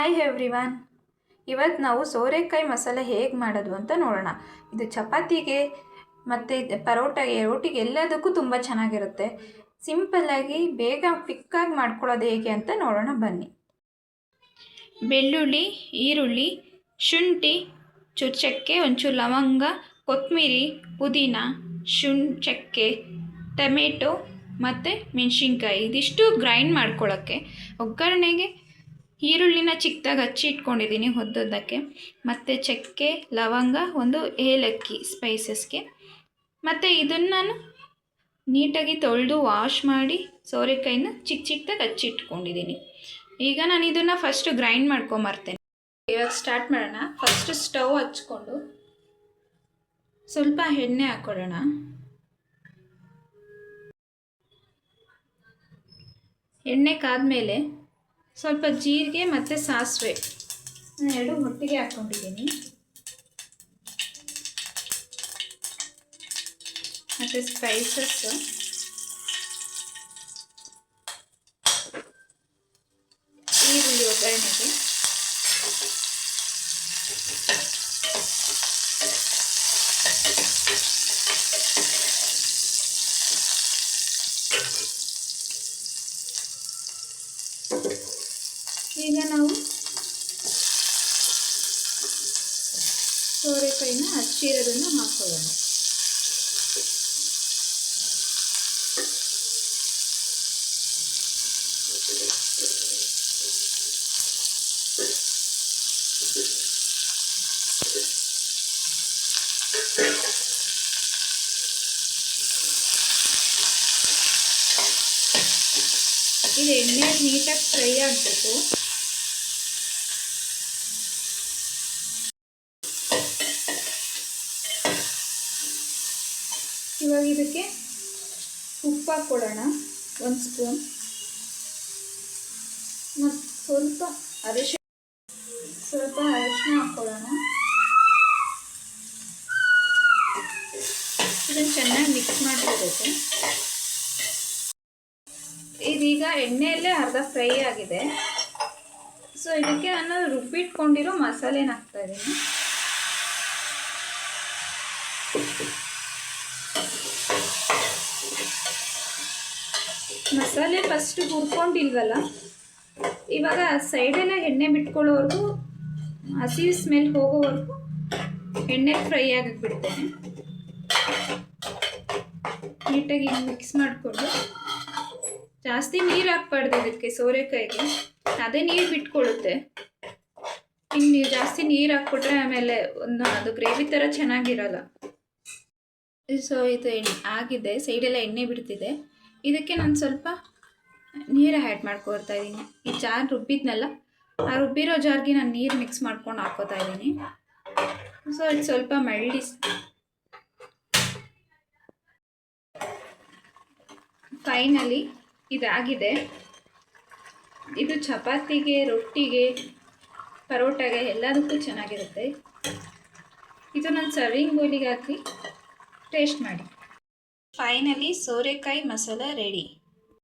Hi everyone ಇವತ್ತು ನಾವು ಸೋರೆಕಾಯಿ ಮಸಾಲೆ ಹೇಗೆ ಮಾಡೋದು ಅಂತ ನೋಡೋಣ. ಇದು ಚಪಾತಿಗೆ ಮತ್ತು ಪರೋಟಗೆ, ರೋಟಿಗೆ ಎಲ್ಲದಕ್ಕೂ ತುಂಬ ಚೆನ್ನಾಗಿರುತ್ತೆ. ಸಿಂಪಲ್ಲಾಗಿ ಬೇಗ ಕ್ವಿಕ್ಕಾಗಿ ಮಾಡ್ಕೊಳ್ಳೋದು ಹೇಗೆ ಅಂತ ನೋಡೋಣ ಬನ್ನಿ. ಬೆಳ್ಳುಳ್ಳಿ, ಈರುಳ್ಳಿ, ಶುಂಠಿ ಚೂರು ಚಕ್ಕೆ ಒಂಚೂರು ಲವಂಗ ಕೊತ್ತಂಬರಿ ಪುದೀನ ಶುಂ ಚಕ್ಕೆ ಟೊಮೆಟೊ ಮತ್ತು ಮೆಣಸಿನ್ಕಾಯಿ. ಇದಿಷ್ಟು ಗ್ರೈಂಡ್ ಮಾಡ್ಕೊಳ್ಳೋಕ್ಕೆ. ಒಗ್ಗರಣೆಗೆ ಈರುಳ್ಳಿನ ಚಿಕ್ಕದಾಗಿ ಹಚ್ಚಿ ಇಟ್ಕೊಂಡಿದ್ದೀನಿ ಹೊದ್ದೋದಕ್ಕೆ ಮತ್ತು ಚಕ್ಕೆ, ಲವಂಗ, ಒಂದು ಏಲಕ್ಕಿ ಸ್ಪೈಸಸ್ಗೆ ಮತ್ತು ಇದನ್ನು ನಾನು ನೀಟಾಗಿ ತೊಳೆದು ವಾಶ್ ಮಾಡಿ ಸೋರೆಕಾಯಿನ ಚಿಕ್ಕ ಚಿಕ್ಕದಾಗಿ ಹಚ್ಚಿಟ್ಕೊಂಡಿದ್ದೀನಿ ಈಗ ನಾನು ಇದನ್ನು ಫಸ್ಟು ಗ್ರೈಂಡ್ ಮಾಡ್ಕೊಂಬರ್ತೇನೆ ಇವಾಗ ಸ್ಟಾರ್ಟ್ ಮಾಡೋಣ. ಫಸ್ಟ್ ಸ್ಟವ್ ಹಚ್ಕೊಂಡು ಸ್ವಲ್ಪ ಎಣ್ಣೆ ಹಾಕ್ಕೊಳ್ಳೋಣ ಎಣ್ಣೆ ಕಾದ್ಮೇಲೆ ಸ್ವಲ್ಪ ಜೀರಿಗೆ ಮತ್ತು ಸಾಸಿವೆ. ಎರಡು ಒಟ್ಟಿಗೆ ಹಾಕ್ಕೊಂಡಿದ್ದೀನಿ. ಮತ್ತು ಸ್ಪೈಸಸ್ಸು ಈರುಳ್ಳಿ ಒಗ್ಗರಣೆಗೆ. ಈಗ ನಾವು ಸೋರೆಕಾಯಿನ ಹಚ್ಚಿರೋದನ್ನು ಹಾಕೊಳ್ಳೋಣ ಇದು ಎಣ್ಣೆ ನೀಟಾಗಿ ಫ್ರೈ ಆಗಬೇಕು ಇವಾಗ ಇದಕ್ಕೆ ಉಪ್ಪು ಹಾಕ್ಕೊಡೋಣ ಒಂದು ಸ್ಪೂನ್. ಮತ್ತು ಸ್ವಲ್ಪ ಅರಿಶಿನ ಸ್ವಲ್ಪ ಅರಿಶಿನ ಹಾಕ್ಕೊಳ್ಳೋಣ. ಇದನ್ನು ಚೆನ್ನಾಗಿ ಮಿಕ್ಸ್ ಮಾಡ್ಕೋಬೇಕು. ಇದೀಗ ಎಣ್ಣೆಯಲ್ಲೇ ಅರ್ಧ ಫ್ರೈ ಆಗಿದೆ. ಸೊ ಇದಕ್ಕೆ ನಾನು ರುಬ್ಬಿಟ್ಕೊಂಡಿರೋ ಮಸಾಲೆನ ಹಾಕ್ತಾ ಇದ್ದೀನಿ. ಮಸಾಲೆ ಫಸ್ಟ್ ಹುರ್ಕೊಂಡಿಲ್ವಲ್ಲ? ಇವಾಗ ಸೈಡೆಲ್ಲ ಎಣ್ಣೆ ಬಿಟ್ಕೊಳ್ಳೋವರೆಗೂ, ಹಸಿ ಸ್ಮೆಲ್ ಹೋಗೋವರೆಗೂ ಎಣ್ಣೆ ಫ್ರೈ ಆಗಕ್ಕೆ ಬಿಡ್ತೇನೆ ನೀಟಾಗಿ ಮಿಕ್ಸ್ ಮಾಡಿಕೊಂಡು. ಜಾಸ್ತಿ ನೀರು ಹಾಕ್ಬಾರ್ದು ಇದಕ್ಕೆ ಸೋರೆಕಾಯಿಗೆ. ಅದೇ ನೀರು ಬಿಟ್ಕೊಳ್ಳುತ್ತೆ. ಇನ್ನು ಜಾಸ್ತಿ ನೀರು ಹಾಕ್ಬಿಟ್ರೆ ಆಮೇಲೆ ಒಂದು ಅದು ಗ್ರೇವಿ ಥರ ಚೆನ್ನಾಗಿರಲ್ಲ. ಸೊ ಇದು ಎಣ್ಣೆ ಆಗಿದೆ. ಸೈಡೆಲ್ಲ ಎಣ್ಣೆ ಬಿಡ್ತಿದೆ. ಇದಕ್ಕೆ ನಾನು ಸ್ವಲ್ಪ ನೀರು ಆ್ಯಡ್ ಮಾಡ್ಕೊಳ್ತಾ ಇದ್ದೀನಿ. ಈ ಜಾರ್ ರುಬ್ಬಿದ್ನಲ್ಲ, ಆ ರುಬ್ಬಿರೋ ಜಾರ್ಗೆ ನಾನು ನೀರು ಮಿಕ್ಸ್ ಮಾಡ್ಕೊಂಡು ಹಾಕೋತಾ ಇದ್ದೀನಿ. ಸೊ ಇದು ಸ್ವಲ್ಪ ಮಳ್ಳಿ ಫೈನಲಿ ಇದಾಗಿದೆ. ಇದು ಚಪಾತಿಗೆ, ರೊಟ್ಟಿಗೆ, ಪರೋಟಾಗೆ ಎಲ್ಲದಕ್ಕೂ ಚೆನ್ನಾಗಿರುತ್ತೆ. ಇದು ನಾನು ಸರ್ವಿಂಗ್ ಬೋಲಿಗೆ ಹಾಕಿ ಟೇಸ್ಟ್ ಮಾಡಿ. ಫೈನಲಿ ಸೋರೆಕಾಯಿ ಮಸಾಲ ರೆಡಿ